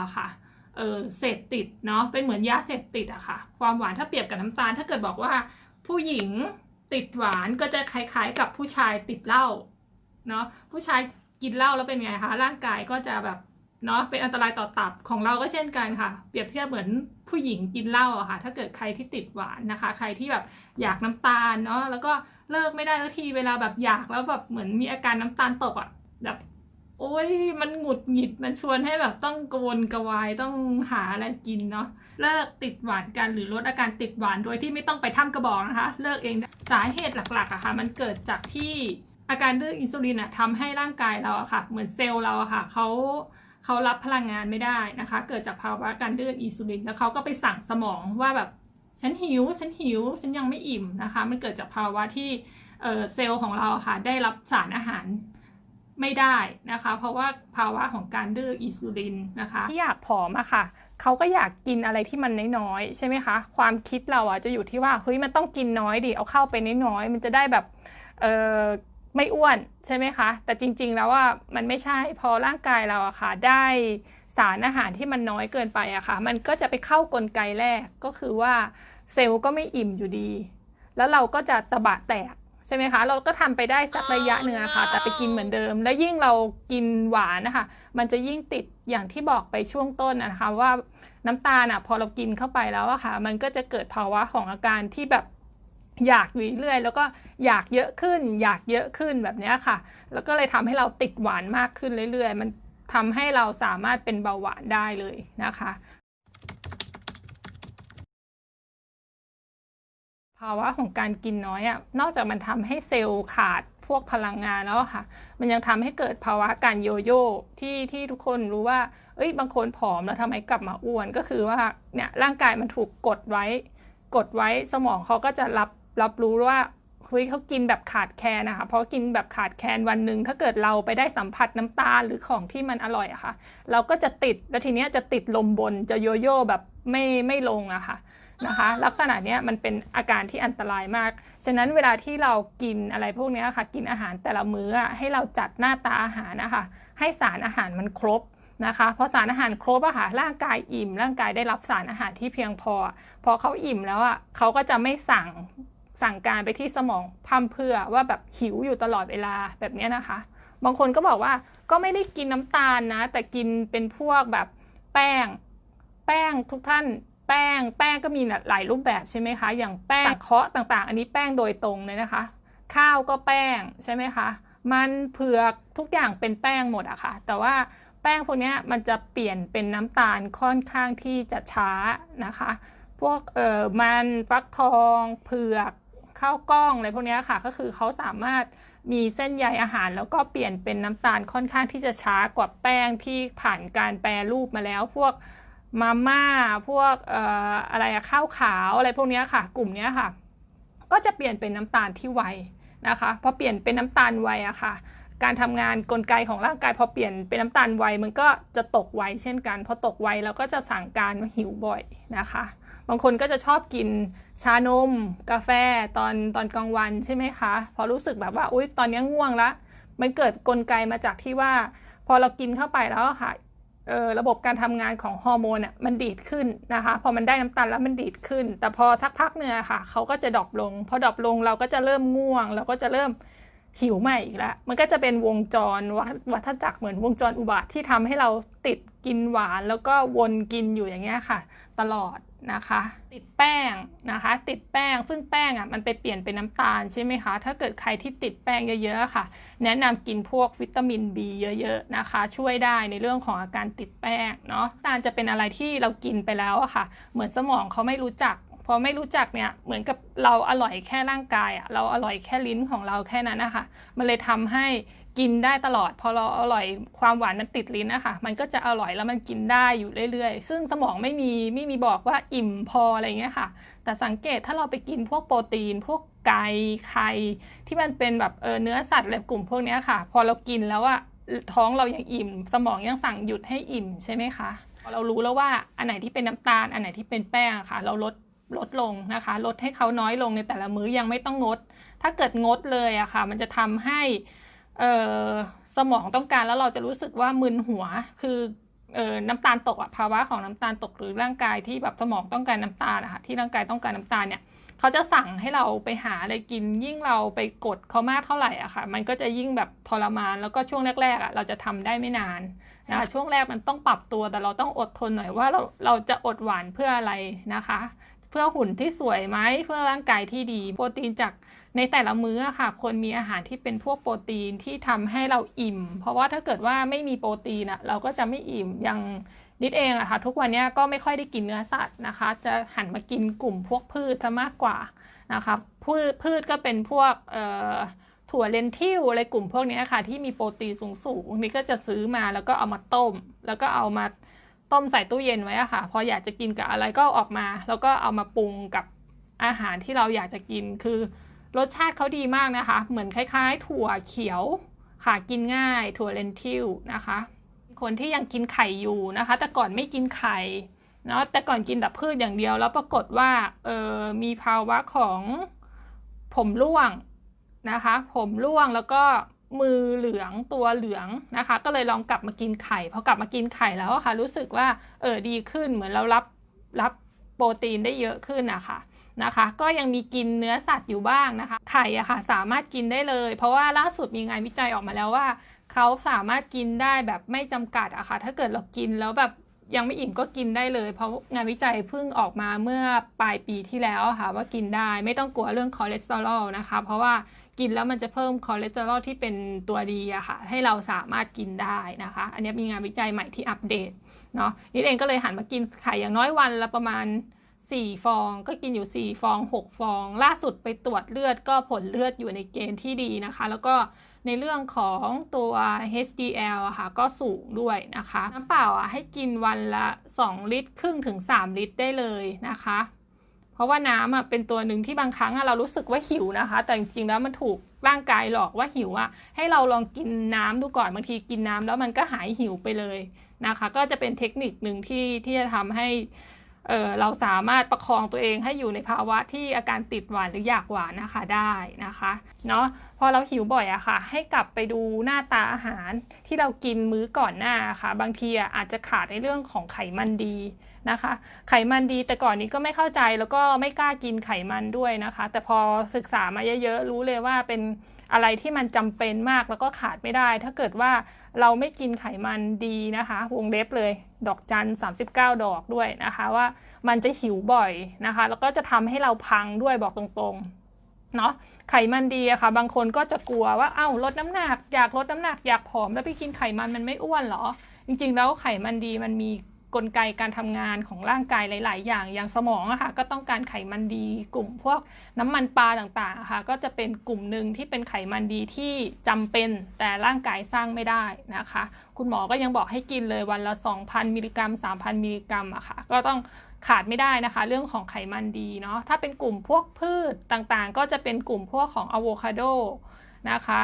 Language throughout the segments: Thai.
อะค่ะเออเสพติดเนาะเป็นเหมือนยาเสพติดอะค่ะ ความหวานถ้าเปรียบกับน้ำตาล ถ้าเกิดบอกว่า ผู้หญิงติดหวานก็จะคล้ายๆ กับผู้ชายติดเหล้าเนาะผู้ชายกินเหล้าแล้วเป็นไงคะร่างกายก็จะแบบเนาะเป็นอันตรายต่อตับของเราก็เช่นกันค่ะ เปรียบเทียบเหมือนผู้หญิงกินเหล้าอะค่ะ ถ้าเกิดใครที่ติดหวานนะคะ ใครที่แบบอยากน้ำตาลเนาะแล้วก็เลิกไม่ได้สักทีเวลาแบบอยากแล้วแบบเหมือนมีอาการน้ำตาลตกอะแบบ โอ้ยมันหงุดหงิดมันชวนให้แบบต้องกระวนกระวายต้องหาอะไรกินเนาะเลิกติดหวานกันหรือลดอาการติดหวานโดยที่ไม่ต้องไปทำกระบอกนะคะ เลิกเองสาเหตุหลักๆอะค่ะ มันเกิดจากที่อาการดื้ออินซูลินอะทำให้ร่างกายเราอะค่ะ เหมือนเซลล์เราอะค่ะเขาเขารับพลังงานไม่ได้นะคะ เกิดจากภาวะการดื้ออินซูลินแล้วเขาก็ไปสั่งสมองว่าแบบฉันหิว ฉันหิว ฉันยังไม่อิ่มนะคะ มันเกิดจากภาวะที่เเซลล์ของเราค่ะ ได้รับสารอาหาร ไม่ได้นะคะ เพราะว่าภาวะของการดื้ออินซูลินนะคะที่อยากผอมอะค่ะเขาก็อยากกินอะไรที่มันน้อยๆใช่ไหมคะ ความคิดเราอะจะอยู่ที่ว่าเฮ้ยมันต้องกินน้อยดิเอาเข้าไปน้อยๆมันจะได้แบบเออไม่อ้วนใช่ไหมคะ แต่จริงๆแล้วว่ามันไม่ใช่พอร่างกายเราอะค่ะได้สารอาหารที่มันน้อยเกินไปอะค่ะ มันก็จะไปเข้ากลไกแรกก็คือว่าเซลล์ก็ไม่อิ่มอยู่ดี แล้วเราก็จะตะบะแตก ใช่ไหมคะเราก็ทำไปได้สักระยะหนึ่งค่ะ แต่ไปกินเหมือนเดิม แล้วยิ่งเรากินหวานนะคะ มันจะยิ่งติดอย่างที่บอกไปช่วงต้นนะคะว่าน้ำตาลอะพอเรากินเข้าไปแล้วอะค่ะ มันก็จะเกิดภาวะของอาการที่แบบอยากอยู่เรื่อยแล้วก็อยากเยอะขึ้น อยากเยอะขึ้นแบบนี้ค่ะ แล้วก็เลยทำให้เราติดหวานมากขึ้นเรื่อย ๆ มันทำให้เราสามารถเป็นเบาหวานได้เลยนะคะ ภาวะของการกินน้อยอะ่ะนอกจากมันทำให้เซลล์ขาดพวกพลังงานแล้วค่ะ มันยังทำให้เกิดภาวะการโยโย่ที่ที่ทุกคนรู้ว่า เอ้ยบางคนผอมแล้วทำไมกลับมาอ้วนก็คือว่าเนี่ยร่างกายมันถูกกดไว้ กดไว้สมองเขาก็จะรับรับรู้ว่าเฮ้ยเขากินแบบขาดแคลนนะคะเพราะกินแบบขาดแคลนวันหนึ่งถ้าเกิดเราไปได้สัมผัสน้ำตาลหรือของที่มันอร่อยอะค่ะ เราก็จะติดแล้วทีเนี้ยจะติดลมบนจะโยโย่แบบไม่ไม่ลงอะค่ะ นะคะ ลักษณะนี้มันเป็นอาการที่อันตรายมาก ฉะนั้นเวลาที่เรากินอะไรพวกนี้ค่ะ กินอาหารแต่ละมื้อให้เราจัดหน้าตาอาหารนะคะ ให้สารอาหารมันครบนะคะพอสารอาหารครบอะค่ะร่างกายอิ่ม ร่างกายได้รับสารอาหารที่เพียงพอ พอเขาอิ่มแล้วอะเขาก็จะไม่สั่งสั่งการไปที่สมองพัมเพื่อว่าแบบหิวอยู่ตลอดเวลาแบบนี้นะคะ บางคนก็บอกว่าก็ไม่ได้กินน้ำตาลนะ แต่กินเป็นพวกแบบแป้ง แป้งทุกท่าน แป้ง แป้งก็มีหลายรูปแบบใช่ไหมคะ อย่างแป้งเคาะต่าง ๆ อันนี้แป้งโดยตรงเลยนะคะ ข้าวก็แป้งใช่ไหมคะ มันเผือกทุกอย่างเป็นแป้งหมดอะคะ่ะ แต่ว่าแป้งพวกนี้มันจะเปลี่ยนเป็นน้ำตาลค่อนข้างที่จะช้านะคะ พวกเออมันฟักทองเผือกข้าวกล้องอะไรพวกนี้ค่ะ ก็คือเขาสามารถมีเส้นใยอาหาร แล้วก็เปลี่ยนเป็นน้ำตาลค่อนข้างที่จะช้ากว่าแป้งที่ผ่านการแปรรูปมาแล้ว พวก มาม่าพวกอออะไรข้าวขาวอะไรพวกนี้ค่ะ กลุ่มนี้ค่ะ ก็จะเปลี่ยนเป็นน้ำตาลที่ไวนะคะพอเปลี่ยนเป็นน้ำตาลไวอะค่ะ การทำงานกลไกของร่างกายพอเปลี่ยนเป็นน้ำตาลไวมันก็จะตกไวเช่นกัน พอตกไวเราก็จะสั่งการหิวบ่อยนะคะ บางคนก็จะชอบกินชานม กาแฟตอนตอนกลางวันใช่ไหมคะพอรู้สึกแบบว่าอุ๊ยตอนนี้ง่วงละมันเกิดกลไกมาจากที่ว่า พอเรากินเข้าไปแล้วค่ะ ระบบการทำงานของฮอร์โมนอะมันดีดขึ้นนะคะ พอมันได้น้ำตาลแล้วมันดีดขึ้น แต่พอสักพักเนื้อค่ะเขาก็จะดรอปลง พอดรอปลงเราก็จะเริ่มง่วง เราก็จะเริ่มหิวใหม่อีกแล้ว มันก็จะเป็นวงจรวัฏจักรเหมือนวงจรอุบาทที่ทำให้เราติดกินหวาน แล้วก็วนกินอยู่อย่างเงี้ยค่ะ ตลอด นะคะ ติดแป้งนะคะ ติดแป้งซึ่งแป้งอะมันไปเปลี่ยนเป็นน้ำตาลใช่ไหมคะ ถ้าเกิดใครที่ติดแป้งเยอะๆค่ะ แนะนำกินพวกวิตามิน B เยอะๆนะคะ ช่วยได้ในเรื่องของอาการติดแป้งเนาะตาลจะเป็นอะไรที่เรากินไปแล้วอะค่ะ เหมือนสมองเขาไม่รู้จักพอไม่รู้จักเนี่ยเหมือนกับเราอร่อยแค่ร่างกายอะเราอร่อยแค่ลิ้นของเราแค่นั้นนะคะมันเลยทำให้ กินได้ตลอด พอเราอร่อยความหวานมันติดลิ้นนะคะมันก็จะอร่อยแล้วมันกินได้อยู่เรื่อยๆ ซึ่งสมองไม่มีไม่มีบอกว่าอิ่มพออะไรเงี้ยค่ะ แต่สังเกตถ้าเราไปกินพวกโปรตีน พวกไก่ไข่ที่มันเป็นแบบเออเนื้อสัตว์อะไรกลุ่มพวกนี้ค่ะ พอเรากินแล้วอะท้องเรายังอิ่ม สมองยังสั่งหยุดให้อิ่มใช่ไหมคะเรารู้แล้วว่าอันไหนที่เป็นน้ำตาลอันไหนที่เป็นแป้งค่ะ เราลดลดลงนะคะ ลดให้เขาน้อยลงในแต่ละมื้อยังไม่ต้องงด ถ้าเกิดงดเลยอะค่ะ มันจะทำให้ สมองต้องการแล้วเราจะรู้สึกว่ามึนหัว คือเออน้ำตาลตกอะภาวะของน้ำตาลตกหรือร่างกายที่แบบสมองต้องการน้ำตาลนะคะที่ร่างกายต้องการน้ำตาลเนี่ยเขาจะสั่งให้เราไปหาอะไรกิน ยิ่งเราไปกดเขามากเท่าไหร่อะค่ะ มันก็จะยิ่งแบบทรมานแล้วก็ช่วงแรกๆอะเราจะทำได้ไม่นานนะคะช่วงแรกมันต้องปรับตัวแต่เราต้องอดทนหน่อยว่าเราเราจะอดหวานเพื่ออะไรนะคะ เพื่อหุ่นที่สวยไหมเพื่อร่างกายที่ดี โปรตีนจาก ในแต่ละมื้อค่ะคนมีอาหารที่เป็นพวกโปรตีนที่ทำให้เราอิ่ม เพราะว่าถ้าเกิดว่าไม่มีโปรตีนอะเราก็จะไม่อิ่มอย่างนิดเองอะค่ะทุกวันนี้ก็ไม่ค่อยได้กินเนื้อสัตว์นะคะ จะหันมากินกลุ่มพวกพืชซะมากกว่านะคะพืชพืชก็เป็นพวกถั่วเลนทิลอะไรกลุ่มพวกนี้ค่ะที่มีโปรตีนสูงสูงนี่ก็จะซื้อมาแล้วก็เอามาต้ม แล้วก็เอามาต้มใส่ตู้เย็นไว้อะค่ะ พออยากจะกินกับอะไรก็ออกมา แล้วก็เอามาปรุงกับอาหารที่เราอยากจะกินคือ รสชาติเขาดีมากนะคะ เหมือนคล้ายๆ ถั่วเขียวค่ะกินง่าย ถั่วเลนทิลนะคะ คนที่ยังกินไข่อยู่นะคะ แต่ก่อนไม่กินไข่เนาะแต่ก่อนกินแต่พืชอย่างเดียว แล้วปรากฏว่าเออมีภาวะของผมร่วงนะคะ ผมร่วงแล้วก็มือเหลืองตัวเหลืองนะคะ ก็เลยลองกลับมากินไข่พอกลับมากินไข่แล้วค่ะ รู้สึกว่าเออดีขึ้นเหมือนเรารับรับโปรตีนได้เยอะขึ้นนะคะ นะคะ ก็ยังมีกินเนื้อสัตว์อยู่บ้างนะคะ ไข่อะค่ะสามารถกินได้เลย เพราะว่าล่าสุดมีงานวิจัยออกมาแล้วว่า เขาสามารถกินได้แบบไม่จำกัดอะค่ะ ถ้าเกิดเรากินแล้วแบบยังไม่อิ่มก็กินได้เลย เพราะงานวิจัยเพิ่งออกมาเมื่อปลายปีที่แล้วค่ะว่ากินได้ไม่ต้องกลัวเรื่องคอเลสเตอรอลนะคะ เพราะว่ากินแล้วมันจะเพิ่มคอเลสเตอรอลที่เป็นตัวดีอะค่ะ ให้เราสามารถกินได้นะคะ อันนี้มีงานวิจัยใหม่ที่อัปเดตเนาะนี่เองก็เลยหันมากินไข่อย่างน้อยวันละประมาณ สี่ฟอง ก็กินอยู่สี่ฟองหกฟอง ล่าสุดไปตรวจเลือดก็ผลเลือดอยู่ในเกณฑ์ที่ดีนะคะ แล้วก็ในเรื่องของตัว HDL อะค่ะก็สูงด้วยนะคะ น้ำเปล่าอะให้กินวันละ 2 ลิตรครึ่งถึง 3 ลิตรได้เลยนะคะ เพราะว่าน้ำอะเป็นตัวหนึ่งที่บางครั้งเรารู้สึกว่าหิวนะคะ แต่จริงๆแล้วมันถูกร่างกายหลอกว่าหิวอะให้เราลองกินน้ำดูก่อนบางทีกินน้ำแล้วมันก็หายหิวไปเลยนะคะ ก็จะเป็นเทคนิคหนึ่งที่ที่จะทำให้ เเราสามารถประคองตัวเองให้อยู่ในภาวะที่อาการติดหวานหรืออยากหวานนะคะได้นะคะเนาะพอเราหิวบ่อยอะค่ะ ให้กลับไปดูหน้าตาอาหารที่เรากินมื้อก่อนหน้าค่ะ บางทีอะอาจจะขาดในเรื่องของไขมันดีนะคะ ไขมันดีแต่ก่อนนี้ก็ไม่เข้าใจแล้วก็ไม่กล้ากินไขมันด้วยนะคะ แต่พอศึกษามาเยอะๆรู้เลยว่าเป็นอะไรที่มันจำเป็นมากแล้วก็ขาดไม่ได้ ถ้าเกิดว่าเราไม่กินไขมันดีนะคะ วงเล็บเลย ดอกจัน 39 ดอกด้วยนะคะว่ามันจะหิวบ่อยนะคะ แล้วก็จะทำให้เราพังด้วยบอกตรงๆเนาะไขมันดีอะคะ่ะ บางคนก็จะกลัวว่าเอ้าลดน้ำหนัก อยากลดน้ำหนักอยากผอมแล้วไปกินไขมันมันไม่อ้วนหรอ จริงๆ แล้วไขมันดีมันมี กลไกการทำงานของร่างกายหลาย ๆ อย่างอย่างสมองอะค่ะก็ต้องการไขมันดี กลุ่มพวกน้ำมันปลาต่างๆค่ะก็จะเป็นกลุ่มหนึ่งที่เป็นไขมันดีที่จำเป็นแต่ร่างกายสร้างไม่ได้นะคะ คุณหมอก็ยังบอกให้กินเลยวันละ 2,000 มิลลิกรัม 3,000 มิลลิกรัมอะค่ะก็ต้องขาดไม่ได้นะคะ เรื่องของไขมันดีเนาะถ้าเป็นกลุ่มพวกพืชต่างๆ ก็จะเป็นกลุ่มพวกของอะโวคาโดนะคะ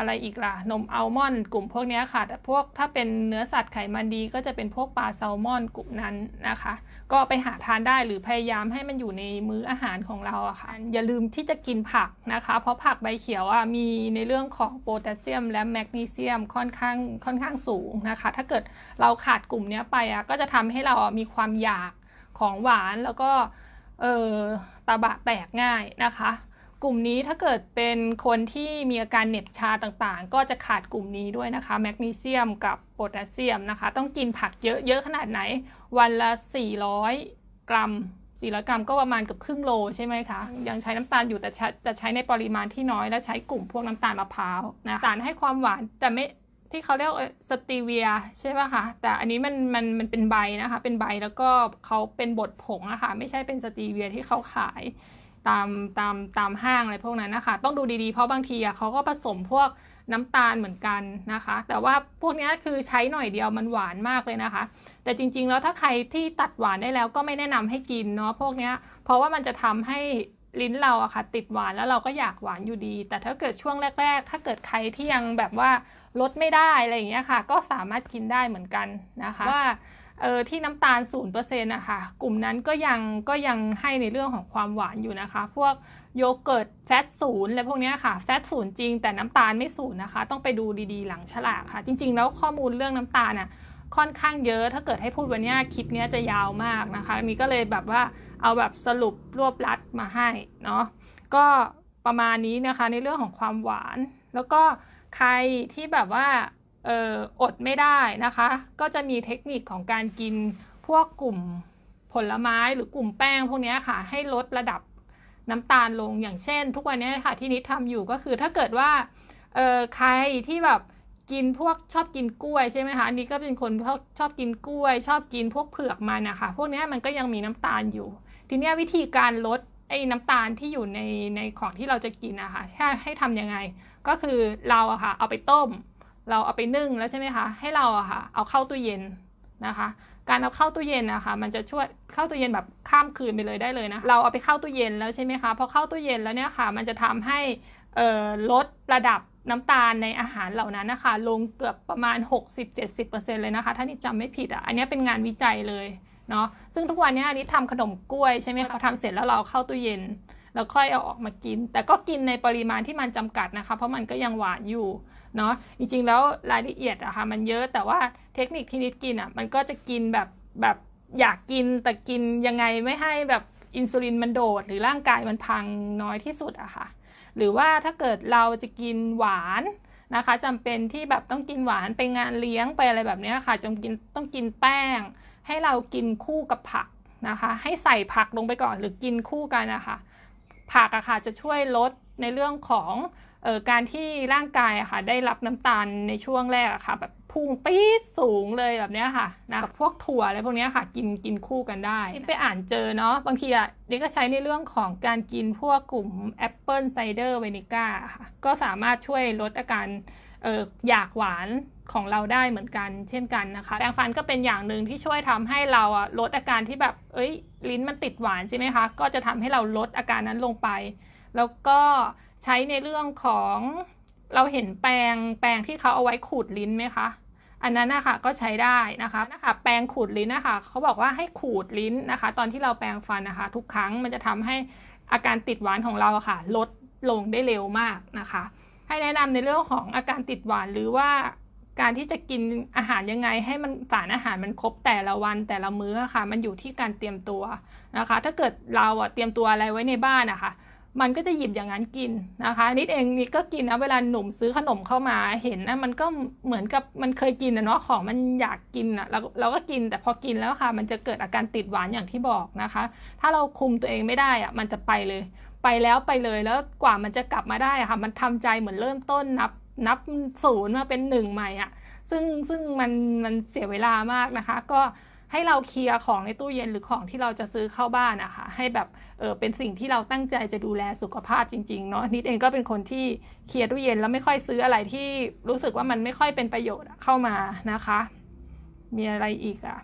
อะไรอีกล่ะ นมอัลมอนด์กลุ่มพวกนี้ค่ะ แต่พวกถ้าเป็นเนื้อสัตว์ไขมันดี ก็จะเป็นพวกปลาแซลมอนกลุ่มนั้นนะคะ ก็ไปหาทานได้หรือพยายามให้มันอยู่ในมื้ออาหารของเราอะค่ะ อย่าลืมที่จะกินผักนะคะ เพราะผักใบเขียวอะมีในเรื่องของโพแทสเซียม และแมกนีเซียมค่อนข้างค่อนข้างสูงนะคะ ถ้าเกิดเราขาดกลุ่มนี้ไปอะก็จะทำให้เรามีความอยากของหวานแล้วก็เออตาบะแตกง่ายนะคะ กลุ่มนี้ถ้าเกิดเป็นคนที่มีอาการเหน็บชาต่างๆ ก็จะขาดกลุ่มนี้ด้วยนะคะ แมกนีเซียมกับโพแทสเซียมนะคะ ต้องกินผักเยอะๆขนาดไหน วันละ 400 กรัม400กรัมก็ประมาณกับครึ่งโลใช่ไหมคะ ยังใช้น้ำตาลอยู่แต่จะใช้ในปริมาณที่น้อยและใช้กลุ่มพวกน้ำตาลมะพร้าวนะสารให้ความหวานแต่ไม่ที่เขาเรียกสตีเวียใช่ป่ะคะ แต่อันนี้มันมันมันเป็นใบนะคะ เป็นใบแล้วก็เขาเป็นบดผงอะคะ่ะ ไม่ใช่เป็นสตีเวียที่เขาขาย ตามตามตามห้างอะไรพวกนั้นนะคะ ต้องดูดีๆ เพราะบางทีอะเขาก็ผสมพวกน้ำตาลเหมือนกันนะคะ แต่ว่าพวกนี้คือใช้หน่อยเดียวมันหวานมากเลยนะคะ แต่จริงๆแล้วถ้าใครที่ตัดหวานได้แล้วก็ไม่แนะนำให้กินเนาะพวกนี้เพราะว่ามันจะทำให้ลิ้นเราอะค่ะติดหวานแล้วเราก็อยากหวานอยู่ดี แต่ถ้าเกิดช่วงแรก ๆ ถ้าเกิดใครที่ยังแบบว่าลดไม่ได้อะไรอย่างเงี้ยค่ะ ก็สามารถกินได้เหมือนกันนะคะว่า เออที่น้ำตาลศูนย์เปอร์เซ็นต์นะคะกลุ่มนั้นก็ยังก็ยังให้ในเรื่องของความหวานอยู่นะคะ พวกโยเกิร์ตแฟตศูนย์อะไรพวกนี้ค่ะ แฟตศูนย์จริงแต่น้ำตาลไม่ศูนย์นะคะ ต้องไปดูดีๆ หลังฉลากค่ะ จริง ๆ แล้วข้อมูลเรื่องน้ำตาลน่ะค่อนข้างเยอะ ถ้าเกิดให้พูดวันนี้คลิปนี้จะยาวมากนะคะนี้ก็เลยแบบว่าเอาแบบสรุปรวบรัดมาให้เนาะก็ประมาณนี้นะคะในเรื่องของความหวาน แล้วก็ใครที่แบบว่า อดไม่ได้นะคะ ก็จะมีเทคนิคของการกินพวกกลุ่มผลไม้หรือกลุ่มแป้งพวกนี้ค่ะ ให้ลดระดับน้ำตาลลงอย่างเช่น ทุกวันนี้ค่ะที่นิดทำอยู่ก็คือถ้าเกิดว่าใครที่แบบกินพวกชอบกินกล้วยใช่ไหมคะอันนี้ก็เป็นคนชอบกินกล้วย ชอบกินพวกเผือกมันนะคะพวกนี้มันก็ยังมีน้ำตาลอยู่ ทีนี้วิธีการลดไอ้น้ำตาลที่อยู่ในในของที่เราจะกินนะคะให้ให้ทำยังไง ก็คือเราอะค่ะเอาไปต้ม เราเอาไปนึ่งแล้วใช่ไหมคะให้เราอะค่ะเอาเข้าตู้เย็นนะคะ การเอาเข้าตู้เย็นนะคะมันจะช่วยเข้าตู้เย็นแบบข้ามคืนไปเลยได้เลยนะเราเอาไปเข้าตู้เย็นแล้วใช่ไหมคะพอเข้าตู้เย็นแล้วเนี่ยค่ะ มันจะทำให้ลดระดับน้ำตาลในอาหารเหล่านั้นนะคะ ลงเกือบประมาณ 60-70%เลยนะคะ ถ้านี่จำไม่ผิดอะอันนี้เป็นงานวิจัยเลยเนาะซึ่งทุกวันนี้อันนี้ทำขนมกล้วยใช่ไหมคะทำเสร็จแล้วเราเข้าตู้เย็น แล้วค่อยเอาออกมากิน แต่ก็กินในปริมาณที่มันจำกัดนะคะ เพราะมันก็ยังหวานอยู่เนาะจริงๆแล้วรายละเอียดอะค่ะมันเยอะแต่ว่าเทคนิคที่นิดกินอะมันก็จะกินแบบแบบอยากกินแต่กินยังไงไม่ให้แบบอินซูลินมันโดด หรือร่างกายมันพังน้อยที่สุดอะค่ะหรือว่าถ้าเกิดเราจะกินหวานนะคะจำเป็นที่แบบต้องกินหวานไปงานเลี้ยงไปอะไรแบบนี้ค่ะจำกินต้องกินแป้ง ให้เรากินคู่กับผักนะคะ ให้ใส่ผักลงไปก่อนหรือกินคู่กันนะคะ ผักอะค่ะจะช่วยลดในเรื่องของออการที่ร่างกายอะค่ะได้รับน้ำตาลในช่วงแรกอะค่ะแบบพุ่งปี๊ดสูงเลยแบบเนี้ยค่ะนะกับพวกถั่วอะไรพวกเนี้ยค่ะ กินกินคู่กันได้ไปอ่านเจอเนาะบางทีอะเด็กก็ใช้ในเรื่องของการกินพวกกลุ่มแอปเปิลไซเดอร์เวนิก้าค่ะก็สามารถช่วยลดอาการอออยากหวาน ของเราได้เหมือนกัน เช่นกันนะคะแปรงฟันก็เป็นอย่างหนึ่งที่ช่วยทำให้เราอะลดอาการที่แบบเอ้ย ลิ้นมันติดหวานใช่ไหมคะก็จะทำให้เราลดอาการนั้นลงไป แล้วก็ใช้ในเรื่องของเราเห็นแปรงแปรงที่เขาเอาไว้ขูดลิ้นไหมคะอันนั้นนะคะก็ใช้ได้นะคะนะคะแปรงขูดลิ้นนะคะเขาบอกว่าให้ขูดลิ้นนะคะ ตอนที่เราแปรงฟันนะคะ ทุกครั้งมันจะทำให้อาการติดหวานของเราะค่ะ ลดลงได้เร็วมากนะคะ ให้แนะนำในเรื่องของอาการติดหวานหรือว่า การที่จะกินอาหารยังไง ให้มันสารอาหารมันครบแต่ละวันแต่ละมื้อค่ะ มันอยู่ที่การเตรียมตัวนะคะ ถ้าเกิดเราอะเตรียมตัวอะไรไว้ในบ้านอะค่ะมันก็จะหยิบอย่างนั้นกินนะคะ นิดเองนิดก็กินนะเวลาหนุ่มซื้อขนมเข้ามาเห็นนะมันก็เหมือนกับมันเคยกินนะเนาะของมันอยากกินอะเราเราก็กินแต่พอกินแล้วค่ะ มันจะเกิดอาการติดหวานอย่างที่บอกนะคะ ถ้าเราคุมตัวเองไม่ได้อะมันจะไปเลย ไปแล้วไปเลยแล้วกว่ามันจะกลับมาได้ค่ะ มันทำใจเหมือนเริ่มต้นนับ นับศูนย์มาเป็นหนึ่งใหม่อะซึ่งซึ่งมันมันเสียเวลามากนะคะ ก็ให้เราเคลียร์ของในตู้เย็นหรือของที่เราจะซื้อเข้าบ้านนะคะ ให้แบบเออเป็นสิ่งที่เราตั้งใจจะดูแลสุขภาพจริงๆเนาะนิดเองก็เป็นคนที่เคลียร์ตู้เย็นแล้วไม่ค่อยซื้ออะไรที่รู้สึกว่ามันไม่ค่อยเป็นประโยชน์เข้ามานะคะ มีอะไรอีกอะ่ะ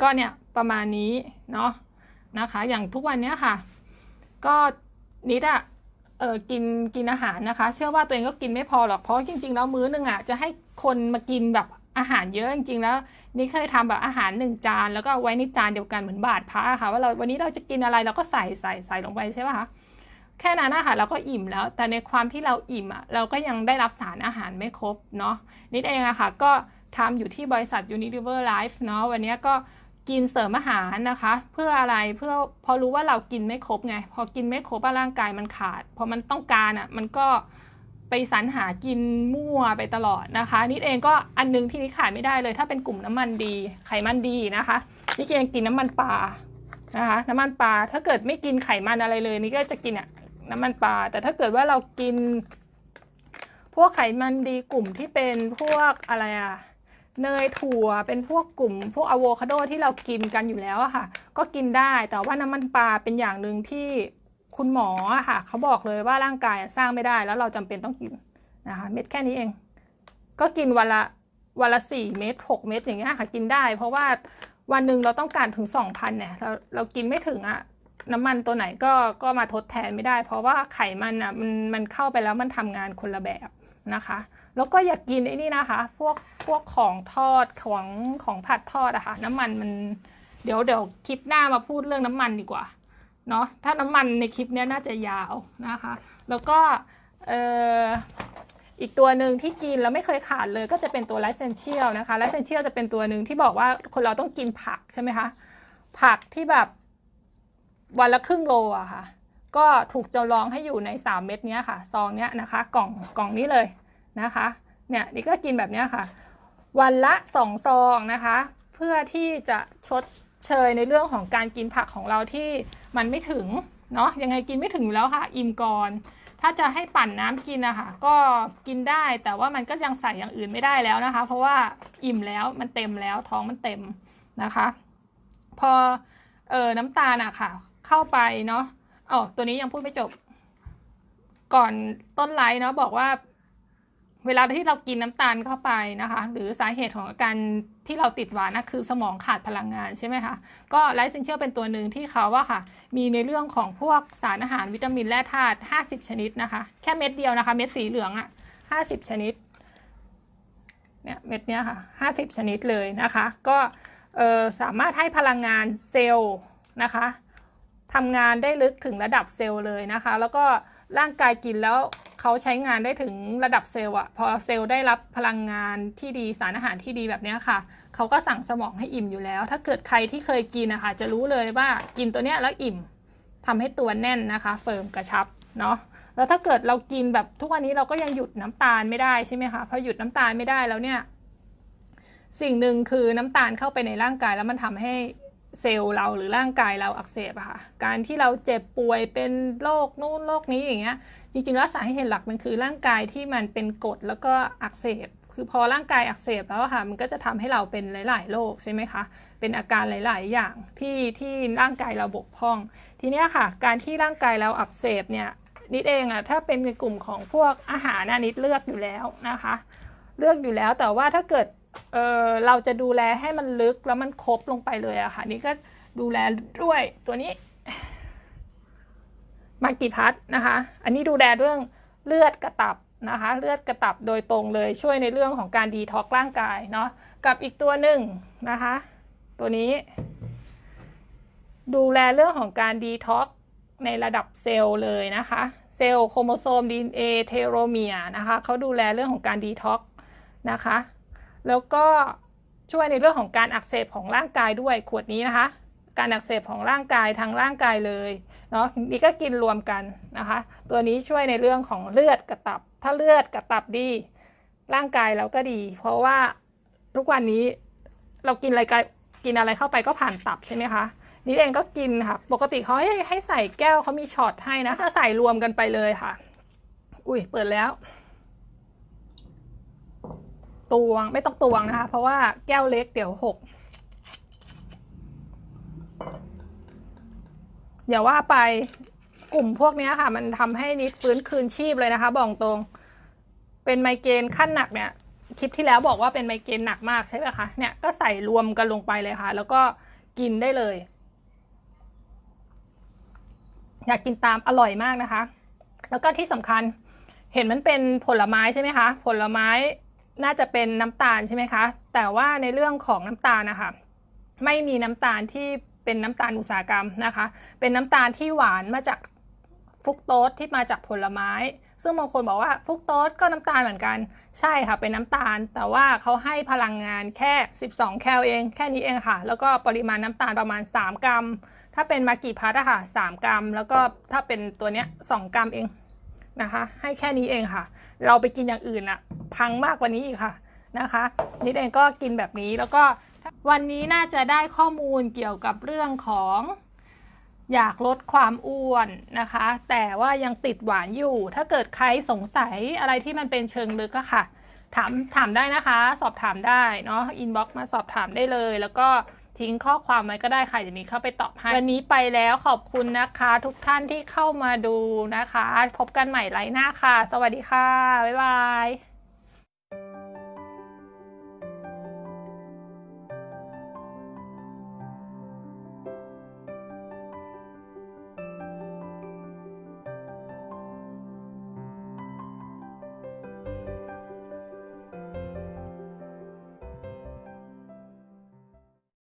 ก็เนี่ยประมาณนี้เนาะนะคะ อย่างทุกวันเนี้ยค่ะ ก็นิดอะ เออกินกินอาหารนะคะ เชื่อว่าตัวเองก็กินไม่พอหรอกเพราะจริง ๆ แล้วมื้อนึงอะจะให้คนมากินแบบอาหารเยอะจริงๆแล้วนี่เคยทำแบบอาหารหนึ่งจานแล้วก็ไว้ในจานเดียวกันเหมือนบาทพระค่ะ ว่าเราวันนี้เราจะกินอะไรเราก็ใส่ใส่ใส่ลงไปใช่ป่ะคะแค่นั้นนะคะเราก็อิ่มแล้ว แต่ในความที่เราอิ่มอะเราก็ยังได้รับสารอาหารไม่ครบเนาะนิดเองอะค่ะก็ทำอยู่ที่บริษัท Unilever Life เนาะวันนี้ก็ กินเสริมอาหารนะคะ เพื่ออะไรเพื่อพอรู้ว่าเรากินไม่ครบไง พอกินไม่ครบร่างกายมันขาด พอมันต้องการอะมันก็ไปสรรหากินมั่วไปตลอดนะคะ นิดเองก็อันนึงที่นิดขายไม่ได้เลย ถ้าเป็นกลุ่มน้ำมันดีไขมันดีนะคะนิดเองกินน้ำมันปลานะคะน้ำมันปลาถ้าเกิดไม่กินไขมันอะไรเลยนี่ก็จะกินอะน้ำมันปลาแต่ถ้าเกิดว่าเรากิน พวกไขมันดีกลุ่มที่เป็นพวกอะไรอะ เนยถั่วเป็นพวกกลุ่ม พวกอะโวคาโดที่เรากินกันอยู่แล้วอะค่ะ ก็กินได้แต่ว่าน้ำมันปลาเป็นอย่างหนึ่งที่คุณหมออะค่ะเขาบอกเลยว่าร่างกายสร้างไม่ได้แล้วเราจำเป็นต้องกินนะคะเม็ดแค่นี้เอง ก็กินวันละวันละสี่เม็ดหกเม็ดอย่างเงี้ยค่ะกินได้ เพราะว่าวันหนึ่งเราต้องการถึงสองพันเนี่ยเราเรากินไม่ถึงอะน้ำมันตัวไหนก็ก็มาทดแทนไม่ได้ เพราะว่าไขมันอะมันมันเข้าไปแล้วมันทำงานคนละแบบนะคะ แล้วก็อยากกินไอ้นี่นะคะ พวก พวกของทอดของของผัดทอดอะค่ะ น้ำมันมันเดี๋ยวเดี๋ยวคลิปหน้ามาพูดเรื่องน้ำมันดีกว่าเนาะถ้าน้ำมันในคลิปนี้น่าจะยาวนะคะ แล้วก็เอออีกตัวหนึ่งที่กินแล้วไม่เคยขาดเลยก็จะเป็นตัวไลเซนเชียลนะคะไลเซนเชียลจะเป็นตัวหนึ่งที่บอกว่าคนเราต้องกินผักใช่ไหมคะผักที่แบบวันละครึ่งโลอะค่ะ ก็ถูกจำลองให้อยู่ใน 3 เม็ดนี้ค่ะ ซองเนี้ยนะคะ กล่องกล่องนี้เลยนะคะ เนี่ยนี่ก็กินแบบนี้ค่ะ วันละสองซองนะคะ เพื่อที่จะชดเชยในเรื่องของการกินผักของเราที่มันไม่ถึงเนาะยังไงกินไม่ถึงอยู่แล้วค่ะ อิ่มก่อน ถ้าจะให้ปั่นน้ำกินนะคะก็กินได้แต่ว่ามันก็ยังใส่อย่างอื่นไม่ได้แล้วนะคะ เพราะว่าอิ่มแล้วมันเต็มแล้วท้องมันเต็มนะคะ พอเออน้ำตาลอะค่ะ เข้าไปเนาะอ๋อตัวนี้ยังพูดไม่จบ ก่อนต้นไลฟ์เนาะบอกว่า เวลาที่เรากินน้ำตาลเข้าไปนะคะ หรือสาเหตุของอาการที่เราติดหวานนะคือสมองขาดพลังงานใช่ไหมคะ ก็ไลฟ์เซนเชียลเป็นตัวหนึ่งที่เขาว่าค่ะ มีในเรื่องของพวกสารอาหารวิตามินแร่ธาตุ 50 ชนิดนะคะ แค่เม็ดเดียวนะคะ เม็ดสีเหลืองอะ50 ชนิด เนี่ยเม็ดเนี้ยค่ะ 50 ชนิดเลยนะคะ ก็สามารถให้พลังงานเซลล์นะคะทำงานได้ลึกถึงระดับเซลล์เลยนะคะ แล้วก็ร่างกายกินแล้ว เขาใช้งานได้ถึงระดับเซลล์อะพอเซลล์ได้รับพลังงานที่ดีสารอาหารที่ดีแบบนี้ค่ะ เขาก็สั่งสมองให้อิ่มอยู่แล้ว ถ้าเกิดใครที่เคยกินนะคะจะรู้เลยว่ากินตัวเนี้ยแล้วอิ่มทำให้ตัวแน่นนะคะ เฟิร์มกระชับเนาะแล้วถ้าเกิดเรากินแบบทุกวันนี้เราก็ยังหยุดน้ำตาลไม่ได้ใช่ไหมคะพอหยุดน้ำตาลไม่ได้แล้วเนี่ยสิ่งหนึ่งคือน้ำตาลเข้าไปในร่างกายแล้วมันทำให้เซลล์เราหรือร่างกายเราอักเสบอะค่ะ การที่เราเจ็บป่วยเป็นโรคนู่นโรคนี้อย่างเงี้ย จริงๆแล้วสาเหตุหลักมันคือร่างกายที่มันเป็นกรดแล้วก็อักเสบ คือพอร่างกายอักเสบแล้วค่ะ มันก็จะทำให้เราเป็นหลาย ๆ โรคใช่ไหมคะ เป็นอาการหลาย ๆ อย่างที่ที่ร่างกายเราบกพร่อง ทีเนี้ยค่ะ การที่ร่างกายเราอักเสบเนี่ยนิดเองอะถ้าเป็นในกลุ่มของพวกอาหารนะนิดเลือกอยู่แล้วนะคะ เลือกอยู่แล้วแต่ว่าถ้าเกิดเออเราจะดูแลให้มันลึกแล้วมันครบลงไปเลยอะค่ะนี่ก็ดูแลด้วยตัวนี้ มากิพัทนะคะ อันนี้ดูแลเรื่องเลือดกระตับนะคะ เลือดกระตับโดยตรงเลยช่วยในเรื่องของการดีท็อกร่างกายเนาะ กับอีกตัวหนึ่งนะคะ ตัวนี้ ดูแลเรื่องของการดีท็อกในระดับเซลล์เลยนะคะ เซลล์โครโมโซม DNA เทโลเมียนะคะเขาดูแลเรื่องของการดีท็อกนะคะ แล้วก็ช่วยในเรื่องของการอักเสบของร่างกายด้วยขวดนี้นะคะ การอักเสบของร่างกายทั้งร่างกายเลย เนาะนี่ก็กินรวมกันนะคะ ตัวนี้ช่วยในเรื่องของเลือดกระตับ ถ้าเลือดกระตับดี ร่างกายเราก็ดี เพราะว่าทุกวันนี้เรากินอะไรก,กินอะไรเข้าไปก็ผ่านตับใช่ไหมคะนี่เองก็กินค่ะ ปกติเขาให้ให้ใส่แก้วเขามีช็อตให้นะจะใส่รวมกันไปเลยค่ะ อุ้ยเปิดแล้วตวงไม่ต้องตวงนะคะ เพราะว่าแก้วเล็กเดี๋ยวหก อย่าว่าไปกลุ่มพวกนี้ค่ะ มันทำให้นิดฟื้นคืนชีพเลยนะคะ บอกตรง เป็นไมเกรนขั้นหนักเนี่ย คลิปที่แล้วบอกว่าเป็นไมเกรนหนักมากใช่ไหมคะ เนี่ยก็ใส่รวมกันลงไปเลยค่ะ แล้วก็กินได้เลย อยากกินตามอร่อยมากนะคะ แล้วก็ที่สำคัญเห็นมันเป็นผลไม้ใช่ไหมคะ ผลไม้น่าจะเป็นน้ำตาลใช่ไหมคะ แต่ว่าในเรื่องของน้ำตาลนะคะ ไม่มีน้ำตาลที่ เป็นน้ำตาลอุตสาหกรรมนะคะ เป็นน้ำตาลที่หวานมาจากฟุกโตสที่มาจากผลไม้ ซึ่งบางคนบอกว่าฟุกโตสก็น้ำตาลเหมือนกัน ใช่ค่ะ เป็นน้ำตาล แต่ว่าเขาให้พลังงานแค่ 12 แคลเอง แค่นี้เองค่ะ แล้วก็ปริมาณน้ำตาลประมาณ 3 กรัม ถ้าเป็นมากิพัทอะค่ะ 3 กรัม แล้วก็ถ้าเป็นตัวเนี้ย 2 กรัมเองนะคะ ให้แค่นี้เองค่ะ เราไปกินอย่างอื่นอะพังมากกว่านี้อีกค่ะนะคะ นิดเองก็กินแบบนี้แล้วก็ วันนี้น่าจะได้ข้อมูลเกี่ยวกับเรื่องของอยากลดความอ้วนนะคะ แต่ว่ายังติดหวานอยู่ ถ้าเกิดใครสงสัยอะไรที่มันเป็นเชิงลึกอะค่ะ ถามถามได้นะคะ สอบถามได้เนาะอินบ็อกซ์มาสอบถามได้เลย แล้วก็ทิ้งข้อความไว้ก็ได้ค่ะเดี๋ยวนี้เข้าไปตอบให้ วันนี้ไปแล้วขอบคุณนะคะ ทุกท่านที่เข้ามาดูนะคะ พบกันใหม่ไลน์หน้าค่ะ สวัสดีค่ะ บ๊ายบาย